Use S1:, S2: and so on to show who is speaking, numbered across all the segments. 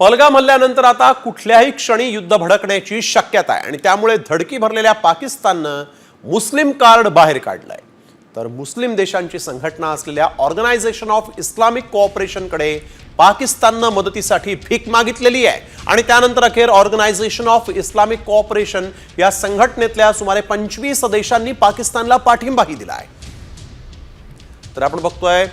S1: पलगाम हल्ल्यानंतर आता कुठल्याही क्षणी युद्ध भडकण्याची शक्यता आहे. आणि त्यामुळे धडकी भरलेल्या पाकिस्ताननं मुस्लिम कार्ड बाहेर काढलंय. तर मुस्लिम देशांची संघटना असलेल्या ऑर्गनायझेशन ऑफ इस्लामिक कोऑपरेशनकडे पाकिस्ताननं मदतीसाठी भीक मागितलेली आहे. आणि त्यानंतर अखेर ऑर्गनायझेशन ऑफ इस्लामिक कोऑपरेशन या संघटनेतल्या सुमारे पंचवीस देशांनी पाकिस्तानला पाठिंबाही दिला आहे. तर आपण बघतोय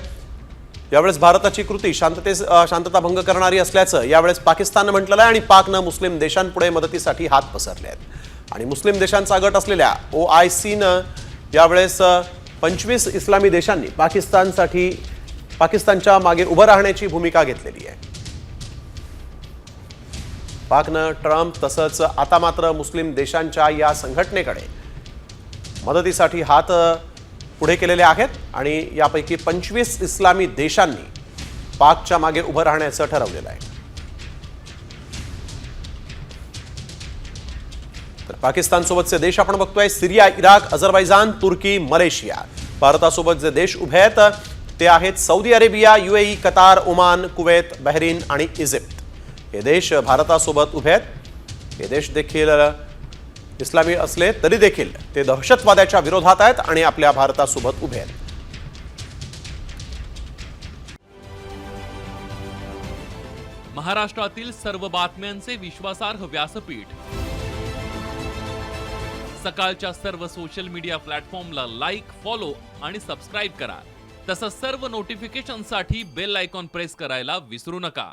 S1: यावेळेस भारताची कृती शांततेस शांतता भंग करणारी असल्याचं यावेळेस पाकिस्ताननं म्हटलेलं आहे आणि पाकनं मुस्लिम देशांपुढे मदतीसाठी हात पसरले आहेत. आणि मुस्लिम देशांचा गट असलेल्या ओ आय सीनं यावेळेस पंचवीस इस्लामी देशांनी पाकिस्तानसाठी पाकिस्तानच्या मागे उभं राहण्याची भूमिका घेतलेली आहे. पाकनं ट्रम्प तसंच आता मात्र मुस्लिम देशांच्या या संघटनेकडे मदतीसाठी हात पुढे केलेले आहेत आणि यापैकी पंचवीस इस्लामी देशांनी पाकच्या मागे उभं राहण्याचं ठरवलेलं आहे. तर पाकिस्तानसोबतचे देश आपण बघतोय सिरिया इराक अझरबैजान तुर्की मलेशिया. भारतासोबत जे देश उभे आहेत ते आहेत Saudi Arabia UAE Qatar Oman Kuwait Bahrain आणि इजिप्त. हे देश भारतासोबत उभे आहेत. हे देश देखील इस्लामी असले तरी देखील ते दहशतवादाच्या विरोधात आहेत आणि आपल्या भारतासोबत उभे आहेत.
S2: महाराष्ट्रातील सर्व बातम्यांचे विश्वासार्ह व्यासपीठ. सकाळच्या सर्व सोशल मीडिया प्लॅटफॉर्मला लाईक फॉलो आणि सबस्क्राईब करा. तसंच सर्व नोटिफिकेशनसाठी बेल आयकॉन प्रेस करायला विसरू नका.